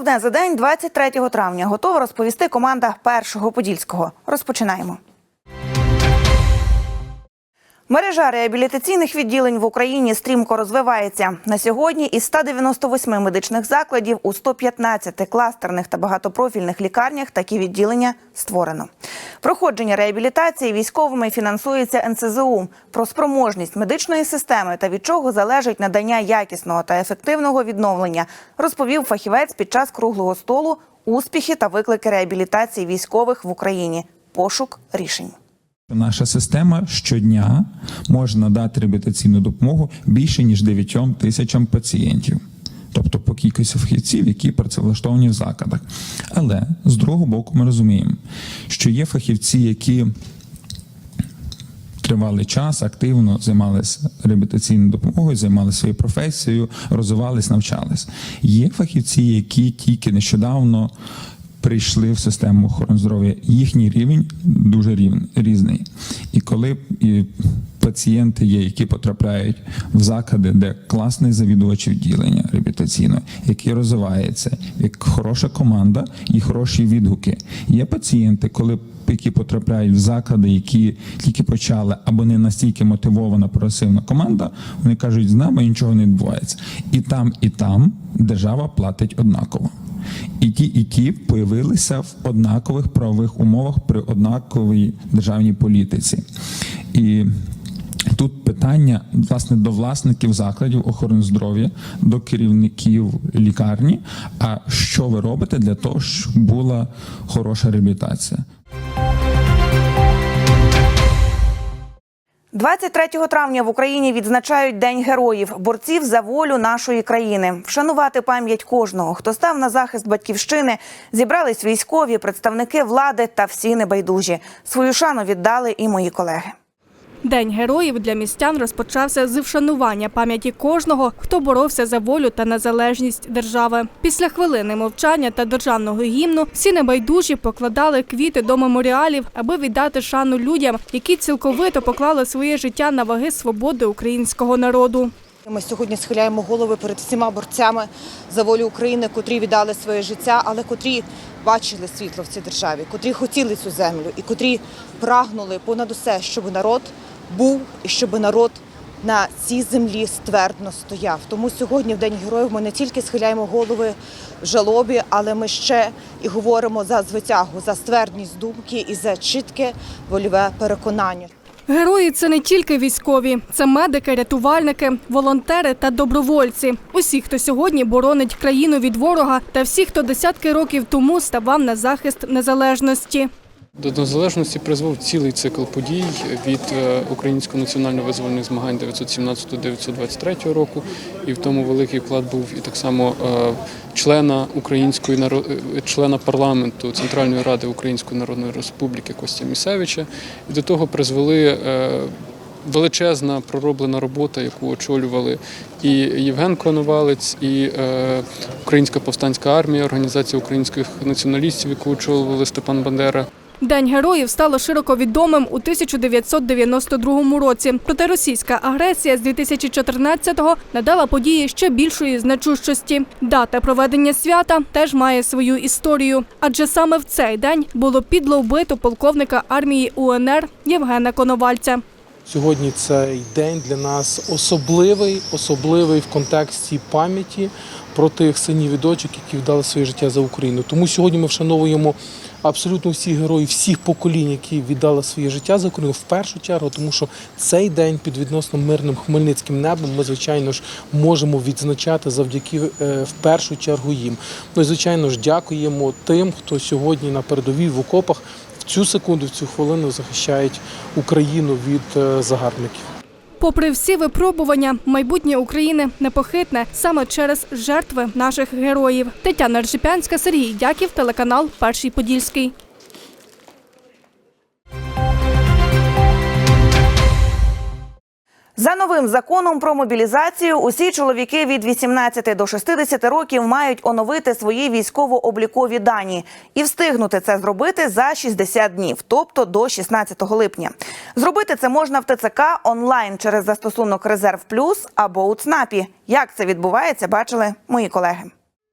Головне за день 23 травня готова розповісти команда першого подільського. Розпочинаємо. Мережа реабілітаційних відділень в Україні стрімко розвивається. На сьогодні із 198 медичних закладів у 115 кластерних та багатопрофільних лікарнях такі відділення створено. Проходження реабілітації військовими фінансується НСЗУ. Про спроможність медичної системи та від чого залежить надання якісного та ефективного відновлення, розповів фахівець під час круглого столу успіхи та виклики реабілітації військових в Україні. Пошук рішень. Наша система щодня може надати реабілітаційну допомогу більше ніж 9 тисячам пацієнтів, тобто по кількості фахівців, які працевлаштовані в закладах. Але з другого боку, ми розуміємо, що є фахівці, які тривалий час активно займалися реабілітаційною допомогою, займалися своєю професією, розвивались, навчались. Є фахівці, які тільки нещодавно прийшли в систему охорони здоров'я. Їхній рівень дуже рівний, різний. І коли пацієнти є, які потрапляють в заклади, де класний завідувач відділення реабілітаційного, який розвивається, як хороша команда і хороші відгуки. Є пацієнти, коли які потрапляють в заклади, які тільки почали або не настільки мотивована прогресивна команда, вони кажуть, з нами нічого не відбувається. І там, і там держава платить однаково. І ті, і ті появилися в однакових правових умовах при однаковій державній політиці. І Тут питання власне до власників закладів охорони здоров'я, до керівників лікарні. А що ви робите для того, щоб була хороша реабілітація? 23 травня в Україні відзначають День героїв, борців за волю нашої країни. Вшанувати пам'ять кожного, хто став на захист батьківщини, зібрались військові, представники влади та всі небайдужі. Свою шану віддали і мої колеги. День героїв для містян розпочався з вшанування пам'яті кожного, хто боровся за волю та незалежність держави. Після хвилини мовчання та державного гімну всі небайдужі покладали квіти до меморіалів, аби віддати шану людям, які цілковито поклали своє життя на ваги свободи українського народу. Ми сьогодні схиляємо голови перед всіма борцями за волю України, котрі віддали своє життя, але котрі бачили світло в цій державі, котрі хотіли цю землю і котрі прагнули понад усе, щоб народ був і щоб народ на цій землі ствердно стояв. Тому сьогодні, в День героїв, ми не тільки схиляємо голови в жалобі, але ми ще і говоримо за звитягу, за ствердність думки і за чітке вольове переконання. Герої це не тільки військові, це медики, рятувальники, волонтери та добровольці. Усі, хто сьогодні боронить країну від ворога, та всі, хто десятки років тому ставав на захист незалежності. До незалежності призвів цілий цикл подій від е, українського національно-визвольних змагань 917-923 року, і в тому великий вклад був і так само е, члена української е, члена парламенту Центральної ради Української Народної Республіки Костя Місевича. І до того призвели величезна пророблена робота, яку очолювали і Євген Коновалець, і е, Українська повстанська армія, організація українських націоналістів, яку очолювали Степан Бандера. День героїв стало широко відомим у 1992 році. Проте російська агресія з 2014-го надала події ще більшої значущості. Дата проведення свята теж має свою історію, адже саме в цей день було підло вбито полковника армії УНР Євгена Коновальця. Сьогодні цей день для нас особливий, особливий в контексті пам'яті про тих синів і дочок, які вдали своє життя за Україну. Тому сьогодні ми вшановуємо абсолютно всіх героїв, всіх поколінь, які віддали своє життя за Україну в першу чергу, тому що цей день під відносно мирним хмельницьким небом ми, звичайно ж, можемо відзначати завдяки е, в першу чергу їм. Ну і звичайно ж, дякуємо тим, хто сьогодні на передовій в окопах в цю секунду, в цю хвилину захищають Україну від е, загарбників. Попри всі випробування, майбутнє України непохитне саме через жертви наших героїв. Тетяна Ржипянська, Сергій Дяків, телеканал Перший Подільський. За новим законом про мобілізацію усі чоловіки від 18 до 60 років мають оновити свої військово-облікові дані і встигнути це зробити за 60 днів, тобто до 16 липня. Зробити це можна в ТЦК онлайн через застосунок Резерв Плюс або у ЦНАПі. Як це відбувається, бачили мої колеги.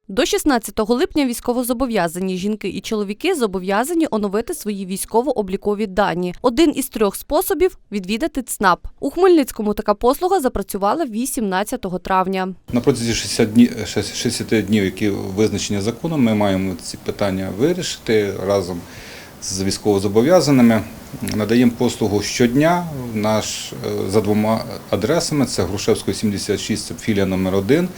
До 16 липня військовозобов'язані жінки і чоловіки зобов'язані оновити свої військово-облікові дані. Один із трьох способів відвідати ЦНАП. У Хмельницькому така послуга запрацювала 18 травня. На протязі 60 днів, 60 днів, які визначені законом, ми маємо ці питання вирішити разом з військовозобов'язаними. Надаємо послугу щодня наш, е, за двома адресами. Це Грушевського 76, це філія номер 1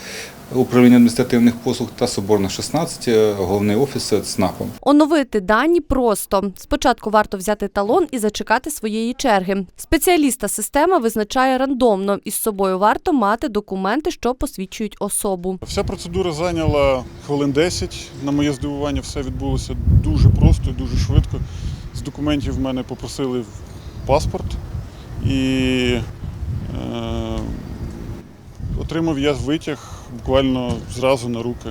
управління адміністративних послуг та Соборна 16, е, головний офіс ЦНАПу. Оновити дані просто. Спочатку варто взяти талон і зачекати своєї черги. Спеціаліста система визначає рандомно. Із собою варто мати документи, що посвідчують особу. Вся процедура зайняла хвилин 10. На моє здивування, все відбулося дуже просто і дуже швидко. З документів в мене попросили паспорт і е, отримав я витяг буквально зразу на руки.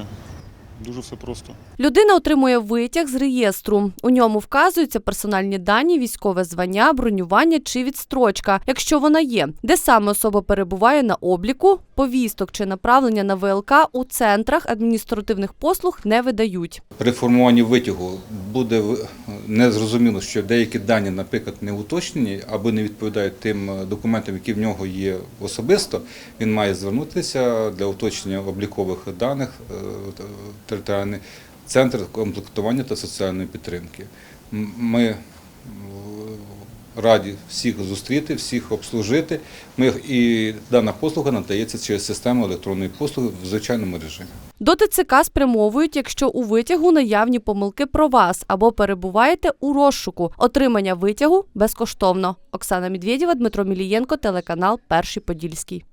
Дуже все просто. Людина отримує витяг з реєстру. У ньому вказуються персональні дані, військове звання, бронювання чи відстрочка, якщо вона є, де саме особа перебуває на обліку, повісток чи направлення на ВЛК у центрах адміністративних послуг не видають. При формуванні витягу буде в- незрозуміло, що деякі дані, наприклад, не уточнені або не відповідають тим е, документам, які в нього є особисто. Він має звернутися для уточнення облікових даних е, т- територіальний центр комплектування та соціальної підтримки. Ми раді всіх зустріти, всіх обслужити. Ми і дана послуга надається через систему електронної послуги в звичайному режимі. До ТЦК спрямовують, якщо у витягу наявні помилки про вас або перебуваєте у розшуку. Отримання витягу безкоштовно. Оксана Медведєва, Дмитро Мілієнко, телеканал Перший Подільський.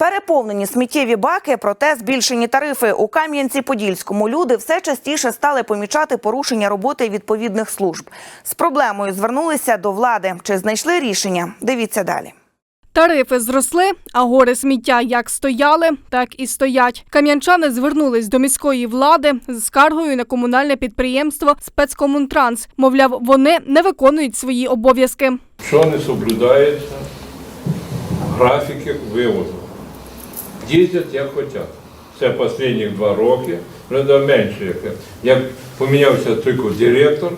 Переповнені сміттєві баки, проте збільшені тарифи. У Кам'янці-Подільському люди все частіше стали помічати порушення роботи відповідних служб. З проблемою звернулися до влади. Чи знайшли рішення? Дивіться далі. Тарифи зросли, а гори сміття як стояли, так і стоять. Кам'янчани звернулись до міської влади з скаргою на комунальне підприємство Спецкомунтранс. Мовляв, вони не виконують свої обов'язки. що не соблюдається графіки вивозу. Їздять як хочуть. Це останні два роки, вже до менше. Як, помінявся тільки директор,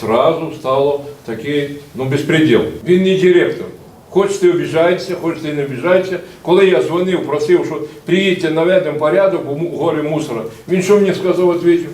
зразу стало такий ну, безпреділ. Він не директор. Хочете обіжайтеся, хочете не обіжайтеся. Коли я дзвонив, просив, що приїдьте, наведемо порядок, бо му- гори мусора. Він що мені сказав, відповів?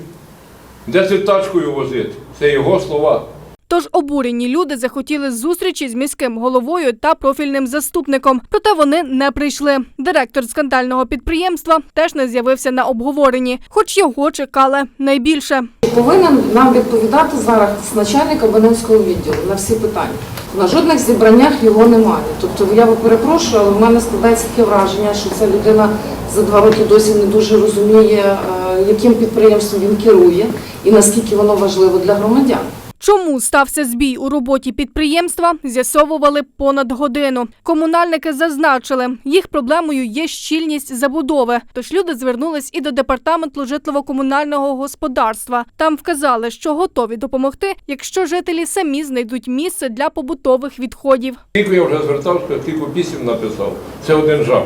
Де це тачкою возити? Це його слова. Тож обурені люди захотіли зустрічі з міським головою та профільним заступником. Проте вони не прийшли. Директор скандального підприємства теж не з'явився на обговоренні, хоч його чекали найбільше. Повинен нам відповідати зараз начальник абонентського відділу на всі питання. На жодних зібраннях його немає. Тобто я перепрошую, але в мене складається таке враження, що ця людина за два роки досі не дуже розуміє, е, яким підприємством він керує і наскільки воно важливо для громадян. Чому стався збій у роботі підприємства, з'ясовували понад годину. Комунальники зазначили, їх проблемою є щільність забудови. Тож люди звернулись і до департаменту житлово-комунального господарства. Там вказали, що готові допомогти, якщо жителі самі знайдуть місце для побутових відходів. Скільки я вже звертався, скільки пісім написав. Це один жах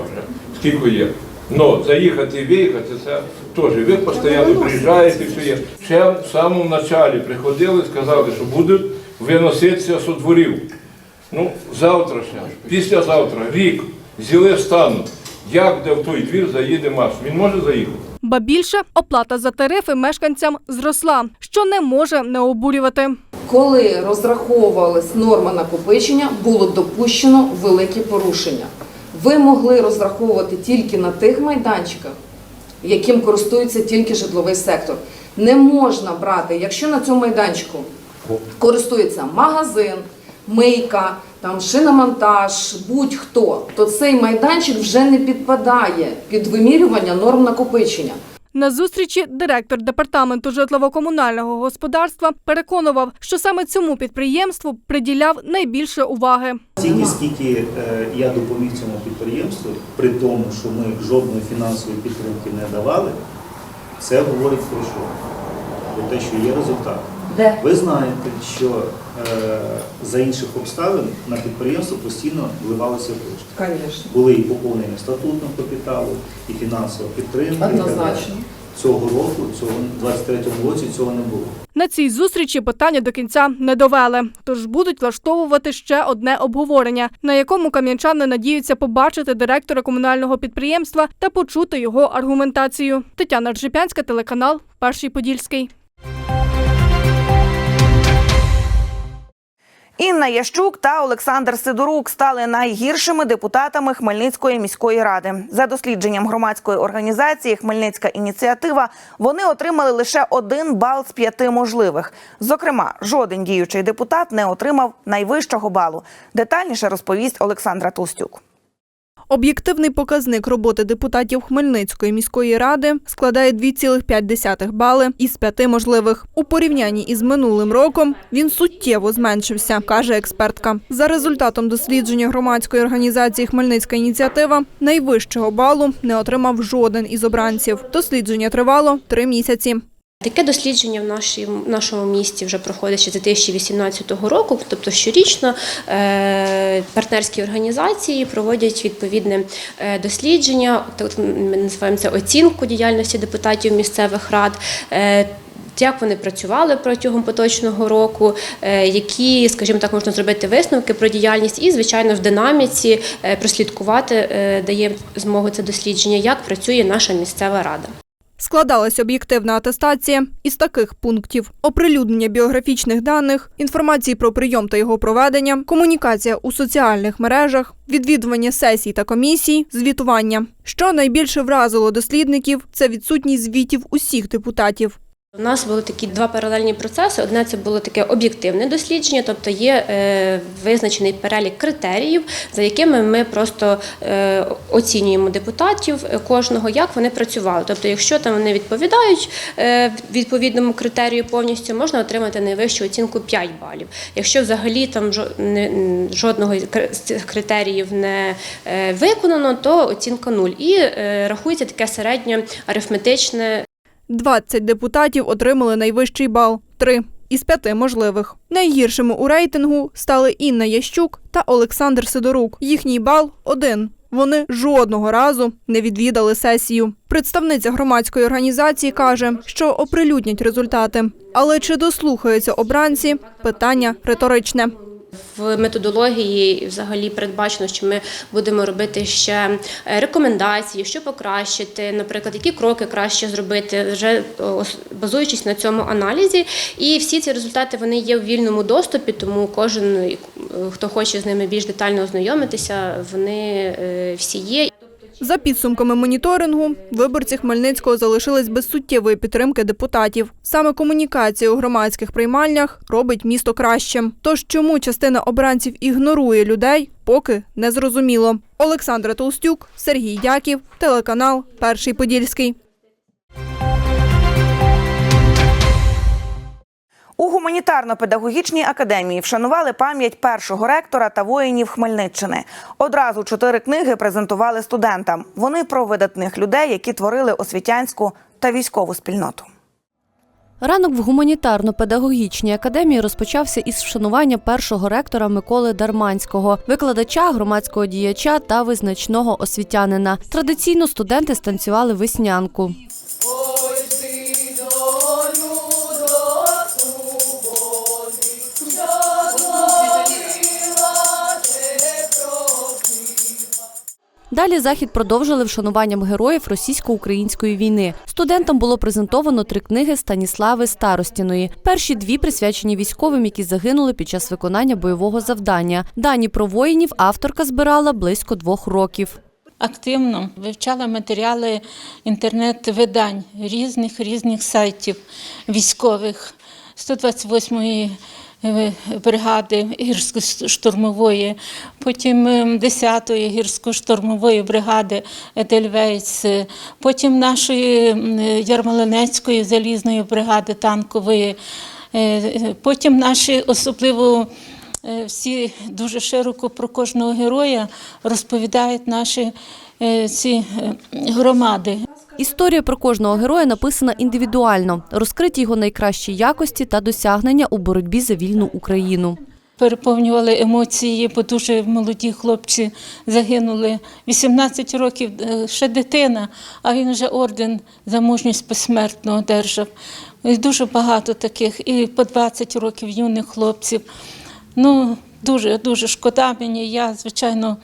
скільки є. Ну, заїхати і виїхати, це теж. Ви постійно приїжджаєте, все є. Ще в самому началі приходили, сказали, що будуть виноситися з дворів. Ну, завтра ще, післязавтра, рік, зіли стануть. Як де в той двір заїде Маш? Він може заїхати? Ба більше оплата за тарифи мешканцям зросла, що не може не обурювати. Коли розраховувалась норма накопичення, було допущено великі порушення. Ви могли розраховувати тільки на тих майданчиках, яким користується тільки житловий сектор. Не можна брати, якщо на цьому майданчику користується магазин, мийка, там шиномонтаж, будь-хто, то цей майданчик вже не підпадає під вимірювання норм накопичення. На зустрічі директор департаменту житлово-комунального господарства переконував, що саме цьому підприємству приділяв найбільше уваги. Стільки, скільки е, я допоміг цьому підприємству, при тому, що ми жодної фінансової підтримки не давали, це говорить про що? Про те, що є результат. Де? Ви знаєте, що за інших обставин на підприємство постійно вливалися кошти. Звісно. Були і поповнення статутного капіталу, і фінансова підтримка. Однозначно. Цього року, цього в 23-му році цього не було. На цій зустрічі питання до кінця не довели, тож будуть влаштовувати ще одне обговорення, на якому кам'янчани надіються побачити директора комунального підприємства та почути його аргументацію. Тетяна Ржипянська, телеканал Перший Подільський. Інна Ящук та Олександр Сидорук стали найгіршими депутатами Хмельницької міської ради. За дослідженням громадської організації Хмельницька ініціатива вони отримали лише один бал з п'яти можливих. Зокрема, жоден діючий депутат не отримав найвищого балу. Детальніше розповість Олександра Толстюк. Об'єктивний показник роботи депутатів Хмельницької міської ради складає 2,5 бали із п'яти можливих. У порівнянні із минулим роком він суттєво зменшився, каже експертка. За результатом дослідження громадської організації Хмельницька ініціатива найвищого балу не отримав жоден із обранців. Дослідження тривало три місяці. Таке дослідження в в нашому місті вже проходить ще з 2018 року, тобто щорічно е, партнерські організації проводять відповідне е, дослідження, ми називаємо це оцінку діяльності депутатів місцевих рад. е, Як вони працювали протягом поточного року, які, скажімо так, можна зробити висновки про діяльність, і, звичайно, в динаміці прослідкувати дає змогу це дослідження, як працює наша місцева рада. Складалась об'єктивна атестація із таких пунктів: оприлюднення біографічних даних, інформації про прийом та його проведення, комунікація у соціальних мережах, відвідування сесій та комісій, звітування. Що найбільше вразило дослідників, це відсутність звітів усіх депутатів. У нас були такі два паралельні процеси. Одне це було таке об'єктивне дослідження, тобто є е, визначений перелік критеріїв, за якими ми просто е, оцінюємо депутатів е, кожного, як вони працювали. Тобто, якщо там вони відповідають відповідному критерію повністю, можна отримати найвищу оцінку 5 балів. Якщо взагалі там жодного з цих критеріїв не виконано, то оцінка 0. І рахується таке середнє арифметичне 20 депутатів отримали найвищий бал три із п'яти можливих. Найгіршими у рейтингу стали Інна Ящук та Олександр Сидорук. Їхній бал один. Вони жодного разу не відвідали сесію. Представниця громадської організації каже, що оприлюднять результати. Але чи дослухаються обранці? Питання риторичне. В методології взагалі передбачено, що ми будемо робити ще е, рекомендації, що покращити, наприклад, які кроки краще зробити, вже базуючись на цьому аналізі. І всі ці результати вони є в вільному доступі, тому кожен, е, хто хоче з ними більш детально ознайомитися, вони е, всі є. За підсумками моніторингу, виборці Хмельницького залишились без суттєвої підтримки депутатів. Саме комунікація у громадських приймальнях робить місто кращим. Тож чому частина обранців ігнорує людей, поки не зрозуміло. Олександра Толстюк, Сергій Дяків, телеканал Перший Подільський. Гуманітарно-педагогічній академії вшанували пам'ять першого ректора та воїнів Хмельниччини. Одразу чотири книги презентували студентам. Вони про видатних людей, які творили освітянську та військову спільноту. Ранок в гуманітарно-педагогічній академії розпочався із вшанування першого ректора Миколи Дарманського, викладача, громадського діяча та визначного освітянина. Традиційно студенти станцювали веснянку. Далі захід продовжили вшануванням героїв російсько-української війни. Студентам було презентовано три книги Станіслави Старостіної. Перші дві присвячені військовим, які загинули під час виконання бойового завдання. Дані про воїнів авторка збирала близько двох років. активно вивчала матеріали інтернет-видань різних різних сайтів військових 128-ї е, бригади гірсько-штурмової, потім е, 10-ї гірсько-штурмової бригади Едельвейс, е, потім нашої Ярмолинецької залізної бригади танкової, е, потім наші особливо Е, всі дуже широко про кожного героя розповідають наші ці громади. Історія про кожного героя написана індивідуально, розкриті його найкращі якості та досягнення у боротьбі за вільну Україну. Переповнювали емоції, бо дуже молоді хлопці загинули. 18 років е, ще дитина, а він вже орден за мужність посмертно одержав. Дуже багато таких, і по 20 років юних хлопців. Ну, дуже, дуже шкода мені. Я, звичайно,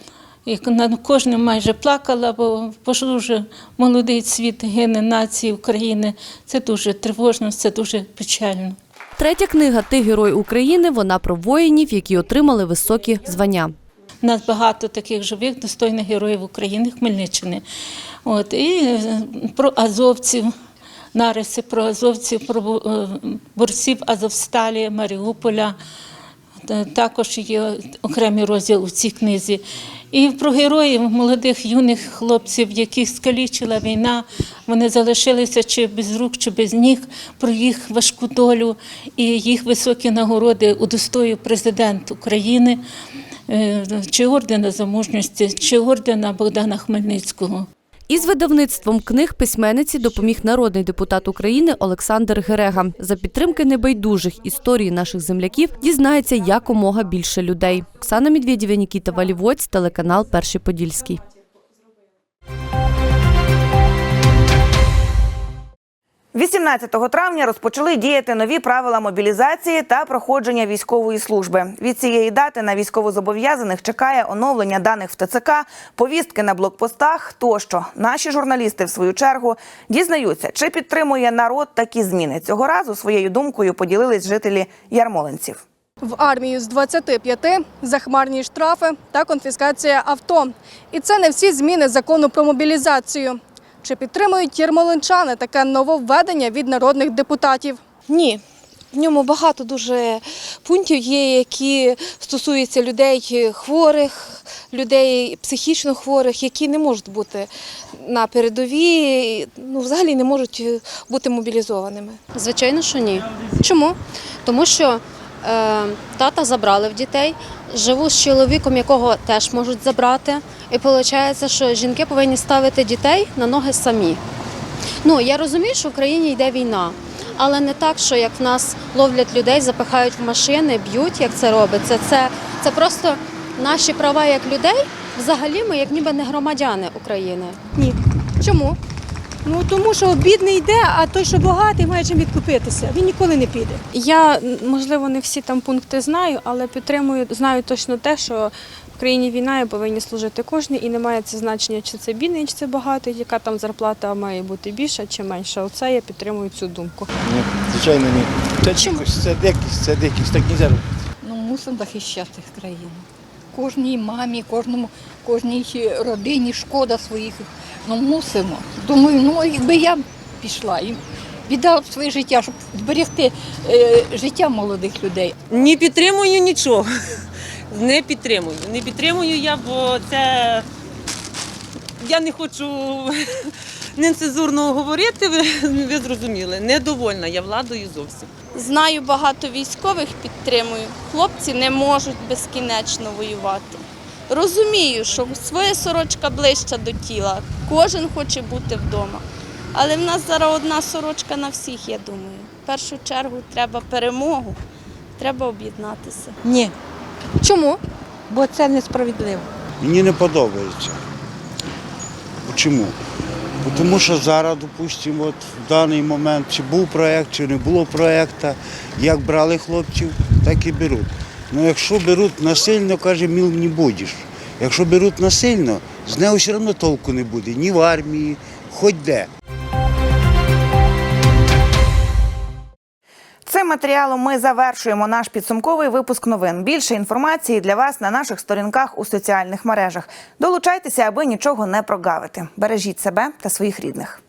як над кожним майже плакала, бо бо дуже молодий світ гине нації України. Це дуже тривожно, це дуже печально. Третя книга Ти герой України. Вона про воїнів, які отримали високі звання. У нас багато таких живих, достойних героїв України, Хмельниччини. От, і е, про азовців, нариси про азовців, про е, борців Азовсталі, Маріуполя. Та- Також є окремий розділ у цій книзі. І про героїв молодих юних хлопців, яких скалічила війна, вони залишилися чи без рук, чи без ніг, про їх важку долю і їх високі нагороди удостоїв президент України, е, чи ордена за мужності, чи ордена Богдана Хмельницького. Із видавництвом книг письменниці допоміг народний депутат України Олександр Герега. За підтримки небайдужих історії наших земляків дізнається якомога більше людей. Оксана Медведєва, Нікіта Валівоць, телеканал Перший Подільський. 18 травня розпочали діяти нові правила мобілізації та проходження військової служби. Від цієї дати на військовозобов'язаних чекає оновлення даних в ТЦК, повістки на блокпостах. Тощо наші журналісти, в свою чергу, дізнаються, чи підтримує народ такі зміни. Цього разу своєю думкою поділились жителі Ярмолинців. В армію з 25 захмарні штрафи та конфіскація авто. І це не всі зміни закону про мобілізацію. Чи підтримують єрмолинчани таке нововведення від народних депутатів? Ні. В ньому багато дуже пунктів є, які стосуються людей хворих, людей психічно хворих, які не можуть бути на передовій, ну взагалі не можуть бути мобілізованими. Звичайно, що ні. Чому? Тому що е, тата забрали в дітей, живу з чоловіком, якого теж можуть забрати. І виходить, що жінки повинні ставити дітей на ноги самі. Ну, я розумію, що в країні йде війна, але не так, що як в нас ловлять людей, запихають в машини, б'ють, як це робиться. Це, це просто наші права як людей. Взагалі ми як ніби не громадяни України. Ні. Чому? Ну тому що бідний йде, а той, що багатий, має чим відкупитися. Він ніколи не піде. Я можливо не всі там пункти знаю, але підтримую, знаю точно те, що в країні війна і повинні служити кожен, і немає це значення, чи це бідний, чи це багатий, яка там зарплата має бути більша чи менша. Оце я підтримую цю думку. Ні, звичайно, ні. Це дикість, це дикість, це дикість, так не можна. Ну, мусимо захищати країну. Кожній мамі, кожному, кожній родині шкода своїх. Ну мусимо. Думаю, ну якби я пішла і віддала б своє життя, щоб зберегти е, життя молодих людей. Не підтримую нічого. Не підтримую. Не підтримую я, бо це я не хочу нецензурно говорити, ви, ви зрозуміли. Недовольна я владою зовсім. Знаю багато військових, підтримую. Хлопці не можуть безкінечно воювати. Розумію, що своя сорочка ближча до тіла. Кожен хоче бути вдома. Але в нас зараз одна сорочка на всіх, я думаю. В першу чергу треба перемогу, треба об'єднатися. Ні. Чому? Бо це несправедливо. Мені не подобається. Чому? Тому що зараз, допустимо, от в даний момент, чи був проєкт, чи не було проєкту, як брали хлопців, так і беруть. Ну якщо беруть насильно, каже, міл не будеш. Якщо беруть насильно, з нього все одно толку не буде, ні в армії, хоч де. Цим матеріалом ми завершуємо наш підсумковий випуск новин. Більше інформації для вас на наших сторінках у соціальних мережах. Долучайтеся, аби нічого не прогавити. Бережіть себе та своїх рідних.